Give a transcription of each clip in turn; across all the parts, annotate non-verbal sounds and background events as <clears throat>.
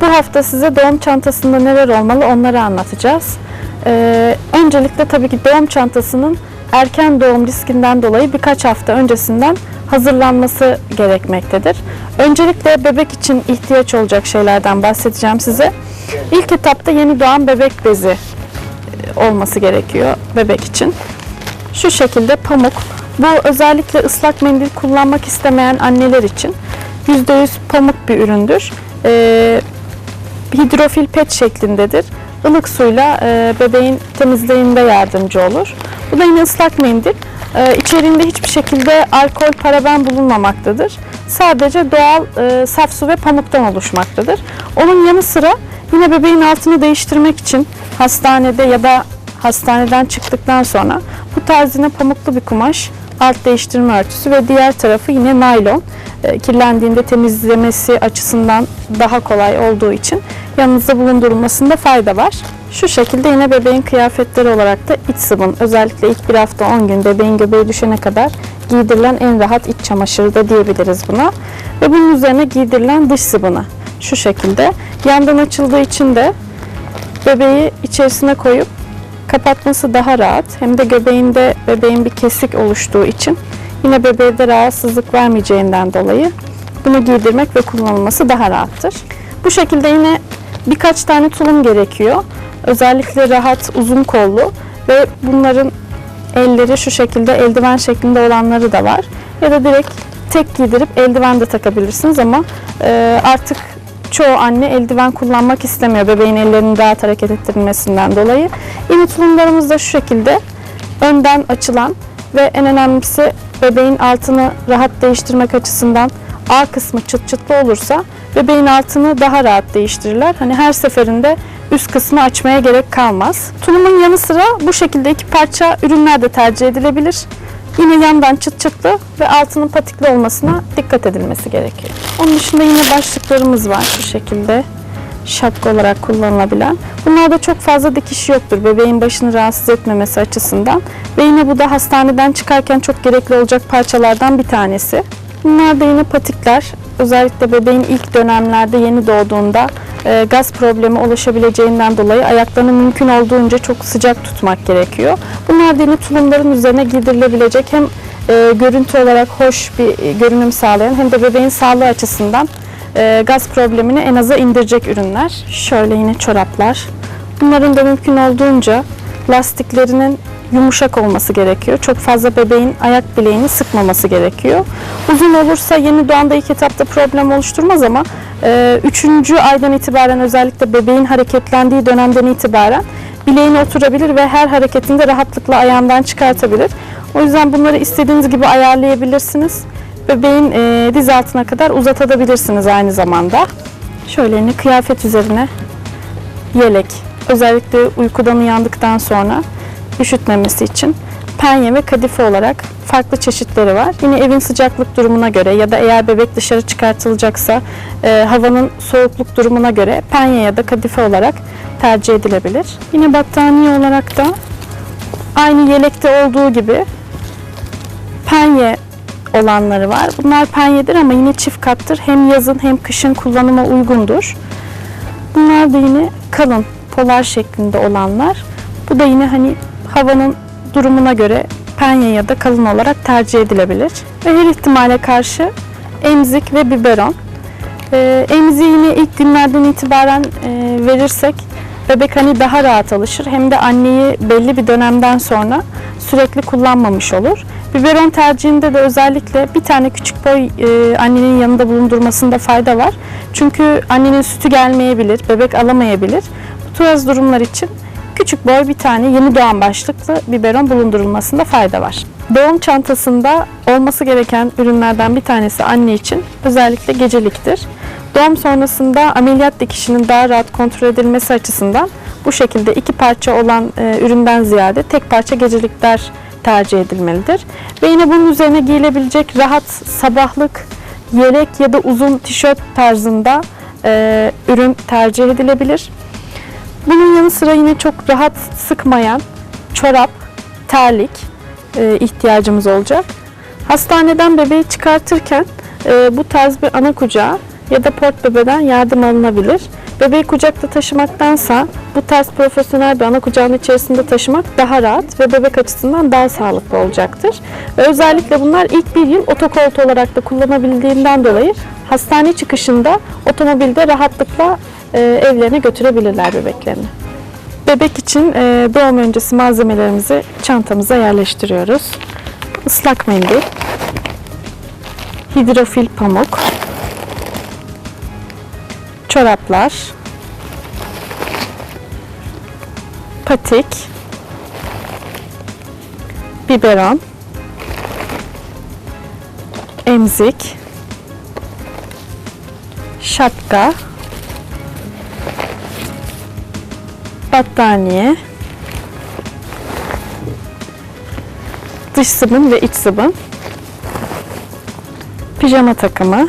Bu hafta size doğum çantasında neler olmalı onları anlatacağız. Ee, öncelikle tabii ki doğum çantasının erken doğum riskinden dolayı birkaç hafta öncesinden hazırlanması gerekmektedir. Öncelikle bebek için ihtiyaç olacak şeylerden bahsedeceğim size. İlk etapta yeni doğan bebek bezi e, olması gerekiyor bebek için. Şu şekilde pamuk. Bu özellikle ıslak mendil kullanmak istemeyen anneler için %100 pamuk bir üründür. Ee, hidrofil pet şeklindedir. Ilık suyla e, bebeğin temizliğinde yardımcı olur. Bu da yine ıslak mendil. E, içeriğinde hiçbir şekilde alkol, paraben bulunmamaktadır. Sadece doğal e, saf su ve pamuktan oluşmaktadır. Onun yanı sıra yine bebeğin altını değiştirmek için hastanede ya da hastaneden çıktıktan sonra bu tarz yine pamuklu bir kumaş, alt değiştirme örtüsü ve diğer tarafı yine naylon. E, kirlendiğinde temizlemesi açısından daha kolay olduğu için yanınızda bulundurulmasında fayda var. Şu şekilde yine bebeğin kıyafetleri olarak da iç sıvın. Özellikle ilk bir hafta 10 gün bebeğin göbeği düşene kadar giydirilen en rahat iç çamaşırı da diyebiliriz buna. Ve bunun üzerine giydirilen dış sıvını. Şu şekilde. Yandan açıldığı için de bebeği içerisine koyup kapatması daha rahat. Hem de göbeğinde bebeğin bir kesik oluştuğu için yine bebeğe de rahatsızlık vermeyeceğinden dolayı bunu giydirmek ve kullanılması daha rahattır. Bu şekilde yine birkaç tane tulum gerekiyor. Özellikle rahat, uzun kollu ve bunların elleri şu şekilde eldiven şeklinde olanları da var. Ya da direkt tek giydirip eldiven de takabilirsiniz ama artık çoğu anne eldiven kullanmak istemiyor bebeğin ellerini rahat hareket ettirilmesinden dolayı. Yine tulumlarımız da şu şekilde önden açılan ve en önemlisi bebeğin altını rahat değiştirmek açısından A kısmı çıt çıtlı olursa bebeğin altını daha rahat değiştirirler. Hani her seferinde üst kısmı açmaya gerek kalmaz. Tulumun yanı sıra bu şekilde iki parça ürünler de tercih edilebilir. Yine yandan çıt çıtlı ve altının patikli olmasına dikkat edilmesi gerekiyor. Onun dışında yine başlıklarımız var şu şekilde şapka olarak kullanılabilen. Bunlarda çok fazla dikiş yoktur bebeğin başını rahatsız etmemesi açısından. Ve yine bu da hastaneden çıkarken çok gerekli olacak parçalardan bir tanesi. Bunlar da yine patikler. Özellikle bebeğin ilk dönemlerde yeni doğduğunda e, gaz problemi oluşabileceğinden dolayı ayaklarını mümkün olduğunca çok sıcak tutmak gerekiyor. Bunlar yine tulumların üzerine giydirilebilecek hem e, görüntü olarak hoş bir e, görünüm sağlayan hem de bebeğin sağlığı açısından e, gaz problemini en aza indirecek ürünler. Şöyle yine çoraplar. Bunların da mümkün olduğunca lastiklerinin yumuşak olması gerekiyor. Çok fazla bebeğin ayak bileğini sıkmaması gerekiyor. Uzun olursa yeni doğanda ilk etapta problem oluşturmaz ama 3. aydan itibaren özellikle bebeğin hareketlendiği dönemden itibaren bileğine oturabilir ve her hareketinde rahatlıkla ayağından çıkartabilir. O yüzden bunları istediğiniz gibi ayarlayabilirsiniz. Bebeğin e, diz altına kadar uzatabilirsiniz aynı zamanda. Şöyle yine kıyafet üzerine yelek. Özellikle uykudan uyandıktan sonra üşütmemesi için penye ve kadife olarak farklı çeşitleri var. Yine evin sıcaklık durumuna göre ya da eğer bebek dışarı çıkartılacaksa e, havanın soğukluk durumuna göre penye ya da kadife olarak tercih edilebilir. Yine battaniye olarak da aynı yelekte olduğu gibi penye olanları var. Bunlar penyedir ama yine çift kattır. Hem yazın hem kışın kullanıma uygundur. Bunlar da yine kalın polar şeklinde olanlar. Bu da yine hani havanın durumuna göre penye ya da kalın olarak tercih edilebilir. Ve her ihtimale karşı emzik ve biberon. Ee, emziği ilk günlerden itibaren e, verirsek bebek hani daha rahat alışır. Hem de anneyi belli bir dönemden sonra sürekli kullanmamış olur. Biberon tercihinde de özellikle bir tane küçük boy e, annenin yanında bulundurmasında fayda var. Çünkü annenin sütü gelmeyebilir, bebek alamayabilir. Bu tarz durumlar için küçük boy bir tane yeni doğan başlıklı biberon bulundurulmasında fayda var. Doğum çantasında olması gereken ürünlerden bir tanesi anne için özellikle geceliktir. Doğum sonrasında ameliyat dikişinin daha rahat kontrol edilmesi açısından bu şekilde iki parça olan e, üründen ziyade tek parça gecelikler tercih edilmelidir. Ve yine bunun üzerine giyilebilecek rahat sabahlık yelek ya da uzun tişört tarzında e, ürün tercih edilebilir. Bunun yanı sıra yine çok rahat sıkmayan çorap, terlik e, ihtiyacımız olacak. Hastaneden bebeği çıkartırken e, bu tarz bir ana kucağı ya da port bebeden yardım alınabilir. Bebeği kucakta taşımaktansa bu tarz profesyonel bir ana kucağın içerisinde taşımak daha rahat ve bebek açısından daha sağlıklı olacaktır. Özellikle bunlar ilk bir yıl otokoltu olarak da kullanabildiğinden dolayı hastane çıkışında otomobilde rahatlıkla evlerine götürebilirler bebeklerini. Bebek için e, doğum öncesi malzemelerimizi çantamıza yerleştiriyoruz. Islak mendil, hidrofil pamuk, çoraplar, patik, biberon, emzik, şapka, battaniye, dış sıvın ve iç sıvın, pijama takımı,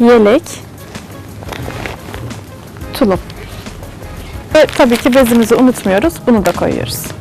yelek, tulum. Ve tabii ki bezimizi unutmuyoruz. Bunu da koyuyoruz.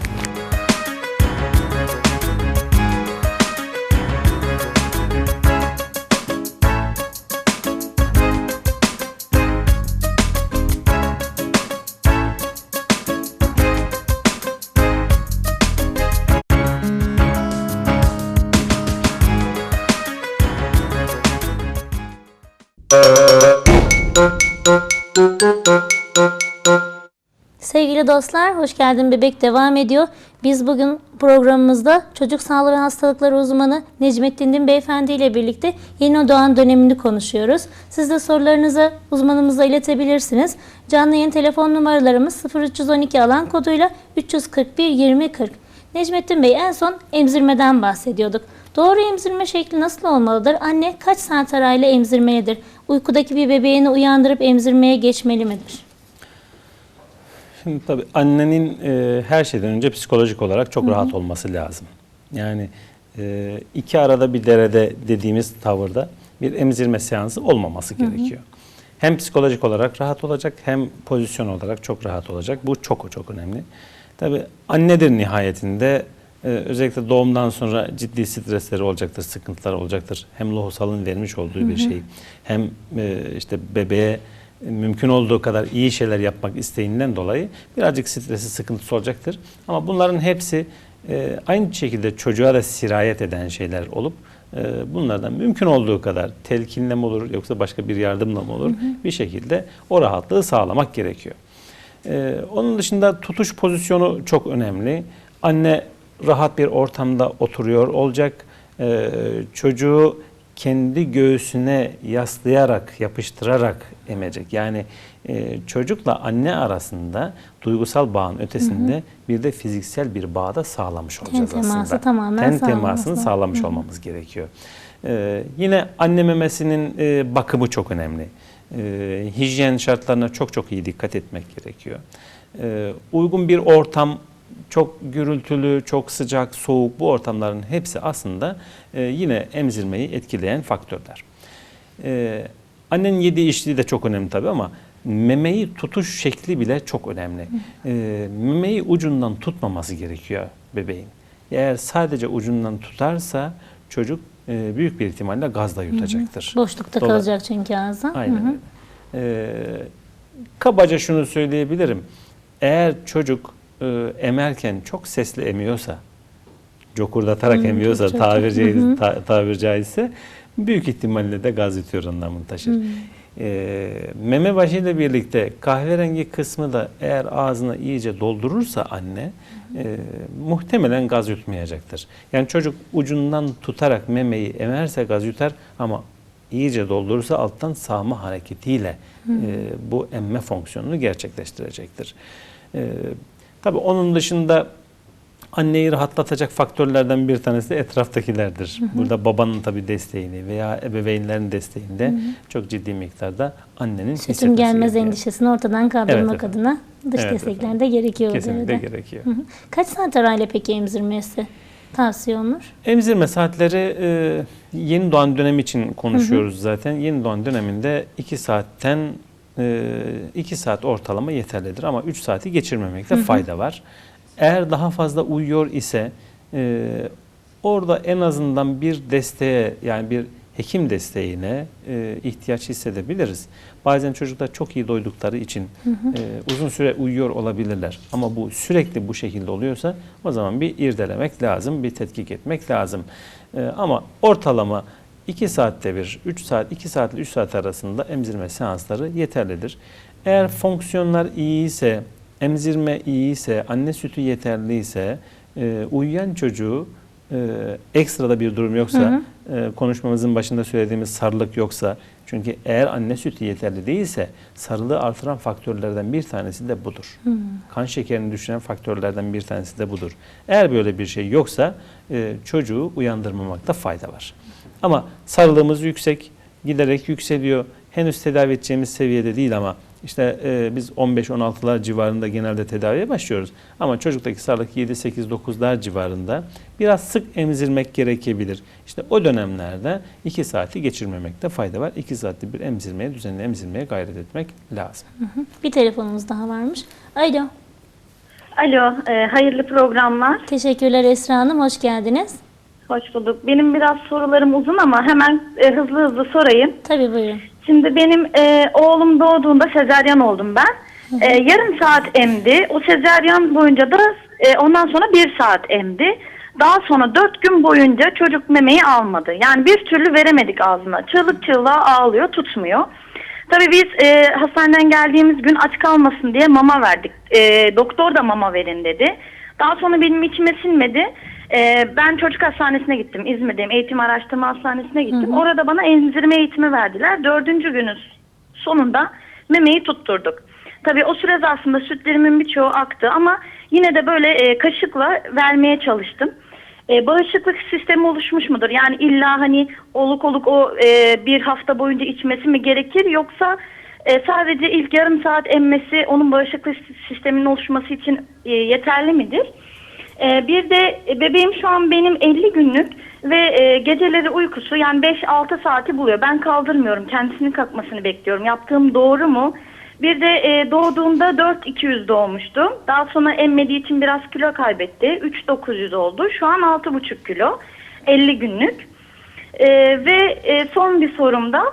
Sevgili dostlar, hoş geldin bebek devam ediyor. Biz bugün programımızda çocuk sağlığı ve hastalıkları uzmanı Necmettin Din Beyefendi ile birlikte yeni doğan dönemini konuşuyoruz. Siz de sorularınızı uzmanımıza iletebilirsiniz. Canlı yayın telefon numaralarımız 0312 alan koduyla 341 2040. Necmettin Bey en son emzirmeden bahsediyorduk. Doğru emzirme şekli nasıl olmalıdır? Anne kaç saat arayla emzirmelidir? Uykudaki bir bebeğini uyandırıp emzirmeye geçmeli midir? Şimdi tabii annenin e, her şeyden önce psikolojik olarak çok rahat olması lazım. Yani e, iki arada bir derede dediğimiz tavırda bir emzirme seansı olmaması gerekiyor. Hem psikolojik olarak rahat olacak hem pozisyon olarak çok rahat olacak. Bu çok çok önemli. Tabii annedir nihayetinde e, özellikle doğumdan sonra ciddi stresleri olacaktır, sıkıntılar olacaktır. Hem lohusalın vermiş olduğu bir şey hem e, işte bebeğe mümkün olduğu kadar iyi şeyler yapmak isteğinden dolayı birazcık stresi sıkıntısı olacaktır. Ama bunların hepsi e, aynı şekilde çocuğa da sirayet eden şeyler olup e, bunlardan mümkün olduğu kadar telkinle mi olur yoksa başka bir yardımla mı olur bir şekilde o rahatlığı sağlamak gerekiyor. E, onun dışında tutuş pozisyonu çok önemli. Anne rahat bir ortamda oturuyor olacak. E, çocuğu kendi göğsüne yaslayarak, yapıştırarak emecek. Yani e, çocukla anne arasında duygusal bağın ötesinde bir de fiziksel bir bağ da sağlamış olacağız teması aslında. tamamen Ten temasını sağlamış olmamız gerekiyor. E, yine anne memesinin e, bakımı çok önemli. E, hijyen şartlarına çok çok iyi dikkat etmek gerekiyor. E, uygun bir ortam çok gürültülü, çok sıcak, soğuk bu ortamların hepsi aslında e, yine emzirmeyi etkileyen faktörler. E, annenin yediği içtiği de çok önemli tabii ama memeyi tutuş şekli bile çok önemli. E, memeyi ucundan tutmaması gerekiyor bebeğin. Eğer sadece ucundan tutarsa çocuk e, büyük bir ihtimalle gazla yutacaktır. Boşlukta Dola- kalacak çünkü ağızda. Aynen Hı hı. öyle. Ee, kabaca şunu söyleyebilirim. Eğer çocuk e, emerken çok sesli emiyorsa, cokurdatarak emiyorsa çok- tabir, Hı hı. caiz, ta- tabir caizse büyük ihtimalle de gaz yutuyor anlamını taşır. Ee, meme başıyla birlikte kahverengi kısmı da eğer ağzına iyice doldurursa anne e, muhtemelen gaz yutmayacaktır. Yani çocuk ucundan tutarak memeyi emerse gaz yutar ama iyice doldurursa alttan sağma hareketiyle e, bu emme fonksiyonunu gerçekleştirecektir. E, tabii onun dışında anneyi rahatlatacak faktörlerden bir tanesi de etraftakilerdir. Burada babanın tabii desteğini veya ebeveynlerin desteğinde çok ciddi miktarda annenin Sütüm gelmez gerekiyor. endişesini ortadan kaldırmak Evet, adına dış Evet, destekler de gerekiyor. Kesinlikle devrede. gerekiyor. Hı hı. Kaç saat arayla peki emzirmesi tavsiye olunur? Emzirme saatleri e, yeni doğan dönem için konuşuyoruz zaten. Yeni doğan döneminde 2 saatten 2 saat ortalama yeterlidir ama 3 saati geçirmemekte fayda var. Eğer daha fazla uyuyor ise e, orada en azından bir desteğe yani bir hekim desteğine e, ihtiyaç hissedebiliriz. Bazen çocuklar çok iyi doydukları için e, uzun süre uyuyor olabilirler. Ama bu sürekli bu şekilde oluyorsa o zaman bir irdelemek lazım, bir tetkik etmek lazım. E, ama ortalama 2 saatte bir, 3 saat, 2 saat ile 3 saat arasında emzirme seansları yeterlidir. Eğer fonksiyonlar iyiyse, emzirme iyiyse, anne sütü yeterliyse, e, uyuyan çocuğu e, ekstrada bir durum yoksa, e, konuşmamızın başında söylediğimiz sarılık yoksa, çünkü eğer anne sütü yeterli değilse sarılığı artıran faktörlerden bir tanesi de budur. Kan şekerini düşüren faktörlerden bir tanesi de budur. Eğer böyle bir şey yoksa e, çocuğu uyandırmamakta fayda var. Ama sarılığımız yüksek, giderek yükseliyor. Henüz tedavi edeceğimiz seviyede değil ama işte e, biz 15-16'lar civarında genelde tedaviye başlıyoruz. Ama çocuktaki sarılık 7-8-9'lar civarında biraz sık emzirmek gerekebilir. İşte o dönemlerde 2 saati geçirmemekte fayda var. 2 saatte bir emzirmeye, düzenli emzirmeye gayret etmek lazım. Bir telefonumuz daha varmış. Alo. Alo, e, hayırlı programlar. Teşekkürler Esra Hanım. Hoş geldiniz. Hoş bulduk. Benim biraz sorularım uzun ama hemen e, hızlı hızlı sorayım. Tabii buyurun. Şimdi benim e, oğlum doğduğunda sezaryen oldum ben. E, yarım saat emdi. O sezaryen boyunca da e, ondan sonra bir saat emdi. Daha sonra dört gün boyunca çocuk memeyi almadı. Yani bir türlü veremedik ağzına. Çığlık çığlığa ağlıyor, tutmuyor. Tabii biz e, hastaneden geldiğimiz gün aç kalmasın diye mama verdik. E, doktor da mama verin dedi. Daha sonra benim içime sinmedi. E, ben çocuk hastanesine gittim. İzmir'deyim. Eğitim Araştırma Hastanesi'ne gittim. Orada bana emzirme eğitimi verdiler. Dördüncü günün sonunda memeyi tutturduk. Tabii o süre zarfında sütlerimin birçoğu aktı ama yine de böyle e, kaşıkla vermeye çalıştım. E, bağışıklık sistemi oluşmuş mudur? Yani illa hani oluk oluk o e, bir hafta boyunca içmesi mi gerekir yoksa e, sadece ilk yarım saat emmesi onun bağışıklık sisteminin oluşması için e, yeterli midir? E, bir de bebeğim şu an benim 50 günlük ve e, geceleri uykusu yani 5-6 saati buluyor. Ben kaldırmıyorum. Kendisinin kalkmasını bekliyorum. Yaptığım doğru mu? Bir de e, doğduğunda 4200 doğmuştu. Daha sonra emmediği için biraz kilo kaybetti. 3900 oldu. Şu an 6,5 kilo. 50 günlük. E, ve e, son bir sorum da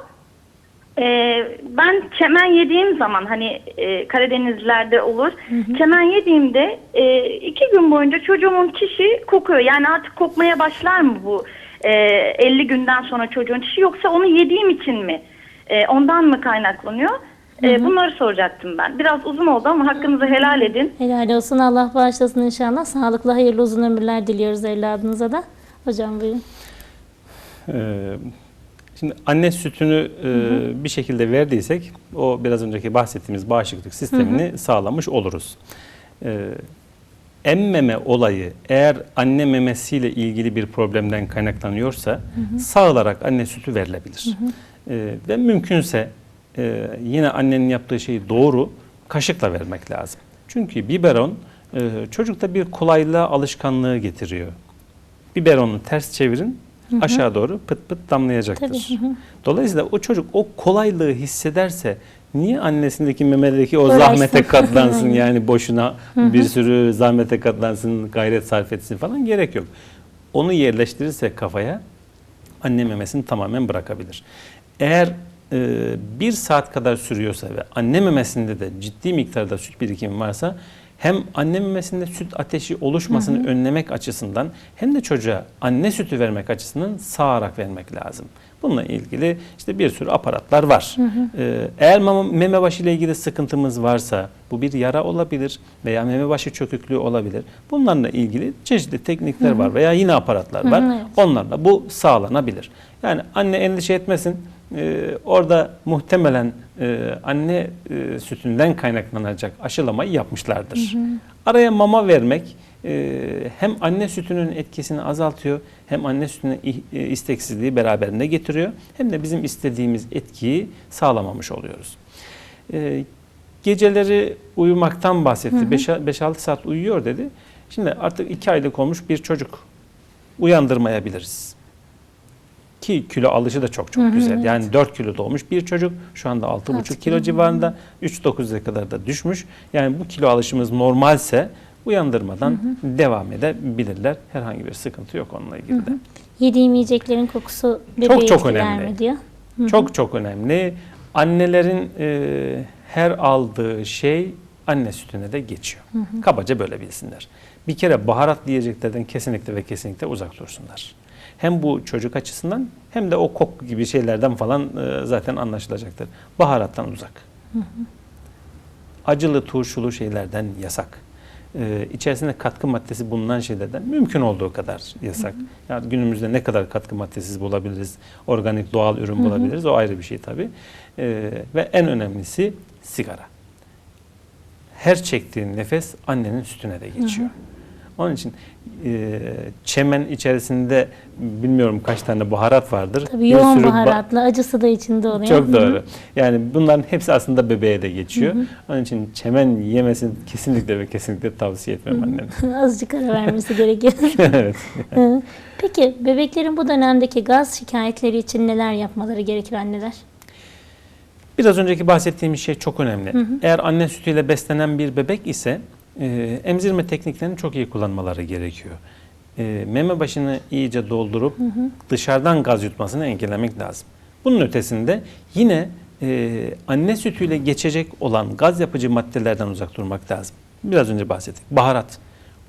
ee, ben çemen yediğim zaman hani e, Karadenizlerde olur. Çemen yediğimde e, iki gün boyunca çocuğumun çişi kokuyor. Yani artık kokmaya başlar mı bu e, 50 günden sonra çocuğun çişi yoksa onu yediğim için mi? E, ondan mı kaynaklanıyor? E, bunları soracaktım ben. Biraz uzun oldu ama hakkınızı helal edin. Helal olsun. Allah bağışlasın inşallah. Sağlıklı, hayırlı uzun ömürler diliyoruz evladınıza da. Hocam buyurun. Ee, Şimdi anne sütünü e, bir şekilde verdiysek o biraz önceki bahsettiğimiz bağışıklık sistemini sağlamış oluruz. Ee, emmeme olayı eğer anne memesiyle ilgili bir problemden kaynaklanıyorsa sağlarak anne sütü verilebilir. Ee, ve mümkünse e, yine annenin yaptığı şey doğru kaşıkla vermek lazım. Çünkü biberon e, çocukta bir kolaylığa alışkanlığı getiriyor. Biberonu ters çevirin aşağı doğru pıt pıt damlayacaktır. Tabii, hı hı. Dolayısıyla o çocuk o kolaylığı hissederse niye annesindeki memedeki o Uğraşsın. zahmete katlansın <laughs> yani boşuna bir sürü zahmete katlansın, gayret sarf etsin falan gerek yok. Onu yerleştirirse kafaya anne memesini tamamen bırakabilir. Eğer e, bir saat kadar sürüyorsa ve anne memesinde de ciddi miktarda süt birikimi varsa hem anne memesinde süt ateşi oluşmasını önlemek açısından hem de çocuğa anne sütü vermek açısından sağarak vermek lazım. Bununla ilgili işte bir sürü aparatlar var. Ee, eğer mama, meme başı ile ilgili sıkıntımız varsa bu bir yara olabilir veya meme başı çöküklüğü olabilir. Bunlarla ilgili çeşitli teknikler var veya yine aparatlar var. Hı hı, evet. Onlarla bu sağlanabilir. Yani anne endişe etmesin. Ee, orada muhtemelen e, anne e, sütünden kaynaklanacak aşılamayı yapmışlardır. Araya mama vermek e, hem anne sütünün etkisini azaltıyor hem anne sütünün isteksizliği beraberinde getiriyor hem de bizim istediğimiz etkiyi sağlamamış oluyoruz. E, geceleri uyumaktan bahsetti. 5-6 saat uyuyor dedi. Şimdi artık 2 aylık olmuş bir çocuk uyandırmayabiliriz. Ki kilo alışı da çok çok güzel. Yani 4 kilo doğmuş bir çocuk şu anda 6,5 kilo civarında 3-9'a kadar da düşmüş. Yani bu kilo alışımız normalse uyandırmadan devam edebilirler. Herhangi bir sıkıntı yok onunla ilgili de. Yediğim yiyeceklerin kokusu bebeği Çok çok etkiler önemli. mi diyor. Çok çok önemli. Annelerin e, her aldığı şey anne sütüne de geçiyor. Kabaca böyle bilsinler. Bir kere baharatlı yiyeceklerden kesinlikle ve kesinlikle uzak dursunlar. Hem bu çocuk açısından hem de o koku gibi şeylerden falan e, zaten anlaşılacaktır. Baharattan uzak. Acılı, turşulu şeylerden yasak. Ee, içerisinde katkı maddesi bulunan şeylerden mümkün olduğu kadar yasak. Yani günümüzde ne kadar katkı maddesiz bulabiliriz, organik doğal ürün bulabiliriz o ayrı bir şey tabii. Ee, ve en önemlisi sigara. Her çektiğin nefes annenin sütüne de geçiyor. Onun için e, çemen içerisinde bilmiyorum kaç tane baharat vardır. Tabii Bir yoğun sürü ba- baharatlı, acısı da içinde oluyor. çok Hı hı. doğru. Yani bunların hepsi aslında bebeğe de geçiyor. Onun için çemen yemesini kesinlikle ve kesinlikle tavsiye etmem annenin. <laughs> Azıcık ara vermesi gerekiyor. <laughs> evet. Hı. Peki bebeklerin bu dönemdeki gaz şikayetleri için neler yapmaları gerekir anneler? Biraz önceki bahsettiğim şey çok önemli. Eğer anne sütüyle beslenen bir bebek ise e, emzirme tekniklerini çok iyi kullanmaları gerekiyor. E, meme başını iyice doldurup dışarıdan gaz yutmasını engellemek lazım. Bunun ötesinde yine e, anne sütüyle geçecek olan gaz yapıcı maddelerden uzak durmak lazım. Biraz önce bahsettik. Baharat,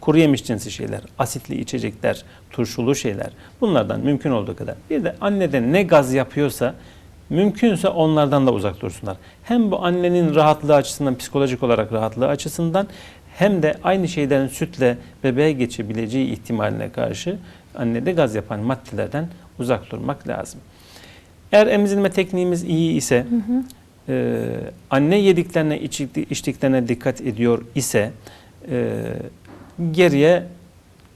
kuru yemiş cinsi şeyler, asitli içecekler, turşulu şeyler bunlardan mümkün olduğu kadar. Bir de anneden ne gaz yapıyorsa mümkünse onlardan da uzak dursunlar. Hem bu annenin rahatlığı açısından, psikolojik olarak rahatlığı açısından hem de aynı şeylerin sütle bebeğe geçebileceği ihtimaline karşı annede gaz yapan maddelerden uzak durmak lazım. Eğer emzirme tekniğimiz iyi ise, e, anne yediklerine, içtik- içtiklerine dikkat ediyor ise e, geriye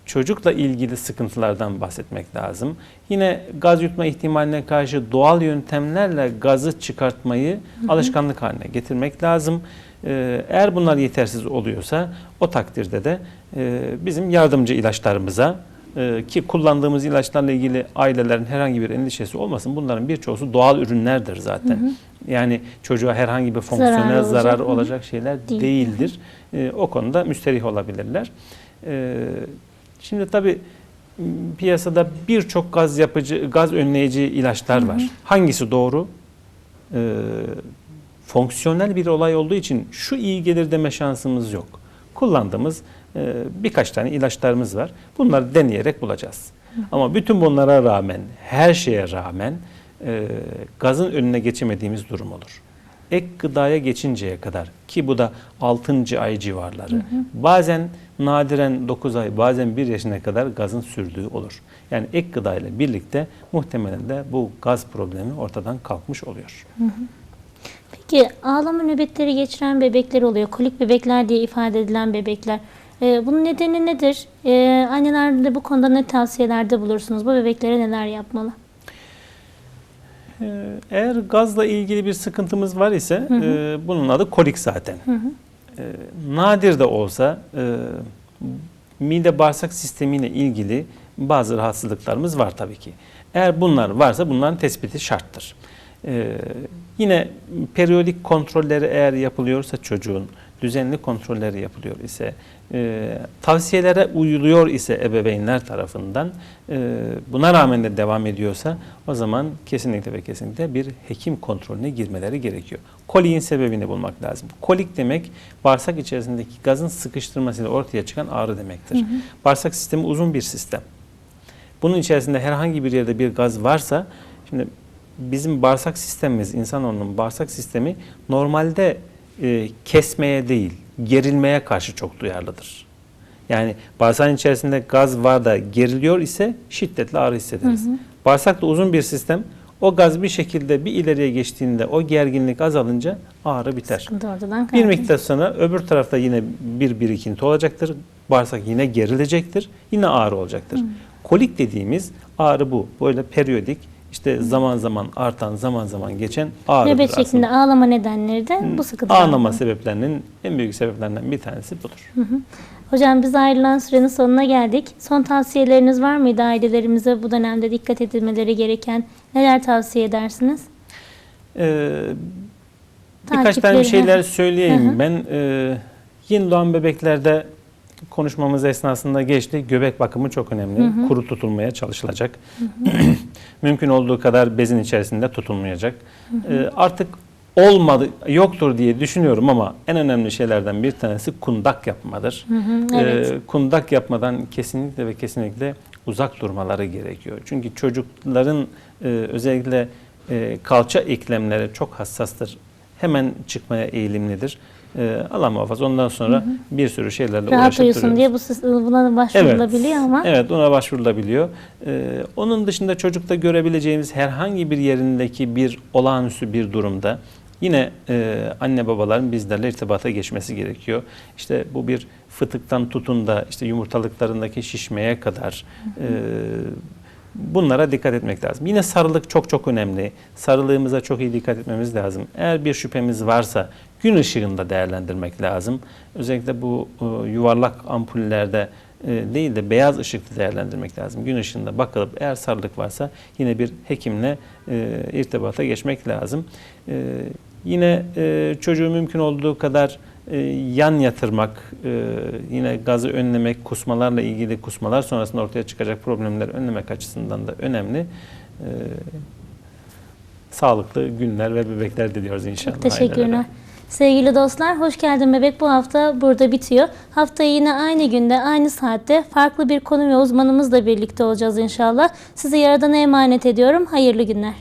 çocukla ilgili sıkıntılardan bahsetmek lazım. Yine gaz yutma ihtimaline karşı doğal yöntemlerle gazı çıkartmayı alışkanlık haline getirmek lazım. Ee, Eğer bunlar yetersiz oluyorsa o takdirde de e, bizim yardımcı ilaçlarımıza e, ki kullandığımız ilaçlarla ilgili ailelerin herhangi bir endişesi olmasın. Bunların birçoğusu doğal ürünlerdir zaten. Yani çocuğa herhangi bir fonksiyonel olacak. zarar Hı hı. olacak şeyler Değil. değildir. E, o konuda müsterih olabilirler. E, şimdi tabii piyasada birçok gaz yapıcı, gaz önleyici ilaçlar var. Hangisi doğru? E, fonksiyonel bir olay olduğu için şu iyi gelir deme şansımız yok. Kullandığımız e, birkaç tane ilaçlarımız var. Bunları deneyerek bulacağız. Ama bütün bunlara rağmen, her şeye rağmen e, gazın önüne geçemediğimiz durum olur. Ek gıdaya geçinceye kadar ki bu da 6. ay civarları. Bazen nadiren 9 ay, bazen 1 yaşına kadar gazın sürdüğü olur. Yani ek gıda ile birlikte muhtemelen de bu gaz problemi ortadan kalkmış oluyor. Peki ağlama nöbetleri geçiren bebekler oluyor. Kolik bebekler diye ifade edilen bebekler. Ee, bunun nedeni nedir? Ee, anneler de bu konuda ne tavsiyelerde bulursunuz? Bu bebeklere neler yapmalı? Ee, Eğer gazla ilgili bir sıkıntımız var ise e, bunun adı kolik zaten. E, nadir de olsa e, mide bağırsak sistemiyle ilgili bazı rahatsızlıklarımız var tabii ki. Eğer bunlar varsa bunların tespiti şarttır. E, yine periyodik kontrolleri eğer yapılıyorsa çocuğun, düzenli kontrolleri yapılıyor ise, e, tavsiyelere uyuluyor ise ebeveynler tarafından e, buna rağmen de devam ediyorsa o zaman kesinlikle ve kesinlikle bir hekim kontrolüne girmeleri gerekiyor. Koliğin sebebini bulmak lazım. Kolik demek bağırsak içerisindeki gazın sıkıştırmasıyla ortaya çıkan ağrı demektir. Bağırsak sistemi uzun bir sistem. Bunun içerisinde herhangi bir yerde bir gaz varsa şimdi bizim bağırsak sistemimiz, insanoğlunun bağırsak sistemi normalde e, kesmeye değil, gerilmeye karşı çok duyarlıdır. Yani bağırsağın içerisinde gaz var da geriliyor ise şiddetli ağrı hissederiz. Bağırsak da uzun bir sistem. O gaz bir şekilde bir ileriye geçtiğinde o gerginlik azalınca ağrı biter. Bir miktar sonra öbür tarafta yine bir birikinti olacaktır. Bağırsak yine gerilecektir. Yine ağrı olacaktır. Kolik dediğimiz ağrı bu. Böyle periyodik işte zaman zaman artan zaman zaman geçen ağrıdır Nöbet şeklinde aslında. ağlama nedenleri de bu sıkıntı. Ağlama sebeplerinin en büyük sebeplerinden bir tanesi budur. Hocam biz ayrılan sürenin sonuna geldik. Son tavsiyeleriniz var mıydı ailelerimize bu dönemde dikkat edilmeleri gereken neler tavsiye edersiniz? Ee, birkaç tane şeyler hı. söyleyeyim. Hı hı. Ben e, yeni doğan bebeklerde konuşmamız esnasında geçti. Göbek bakımı çok önemli. Kuru tutulmaya çalışılacak. <clears throat> Mümkün olduğu kadar bezin içerisinde tutulmayacak. Ee, artık olmadı, yoktur diye düşünüyorum ama en önemli şeylerden bir tanesi kundak yapmadır. evet. Ee, kundak yapmadan kesinlikle ve kesinlikle uzak durmaları gerekiyor. Çünkü çocukların e, özellikle e, kalça eklemleri çok hassastır. Hemen çıkmaya eğilimlidir. E, Allah muhafaza. Ondan sonra bir sürü şeylerle Rahat uyusun diye bu buna başvurulabiliyor ama Evet ona başvurulabiliyor. Ee, onun dışında çocukta görebileceğimiz herhangi bir yerindeki bir olağanüstü bir durumda yine e, anne babaların bizlerle irtibata geçmesi gerekiyor. İşte bu bir fıtıktan tutun da işte yumurtalıklarındaki şişmeye kadar e, bunlara dikkat etmek lazım. Yine sarılık çok çok önemli. Sarılığımıza çok iyi dikkat etmemiz lazım. Eğer bir şüphemiz varsa gün ışığında değerlendirmek lazım. Özellikle bu e, yuvarlak ampullerde e, değil de beyaz ışıkta değerlendirmek lazım. Gün ışığında bakılıp eğer sarılık varsa yine bir hekimle e, irtibata geçmek lazım. Yine çocuğu mümkün olduğu kadar e, yan yatırmak, e, yine gazı önlemek, kusmalarla ilgili kusmalar sonrasında ortaya çıkacak problemleri önlemek açısından da önemli. E, sağlıklı günler ve bebekler diliyoruz inşallah. Çok teşekkürler. Sevgili dostlar, hoş geldin bebek. Bu hafta burada bitiyor. Haftaya yine aynı günde, aynı saatte farklı bir konu ve uzmanımızla birlikte olacağız inşallah. Sizi Yaradan'a emanet ediyorum. Hayırlı günler.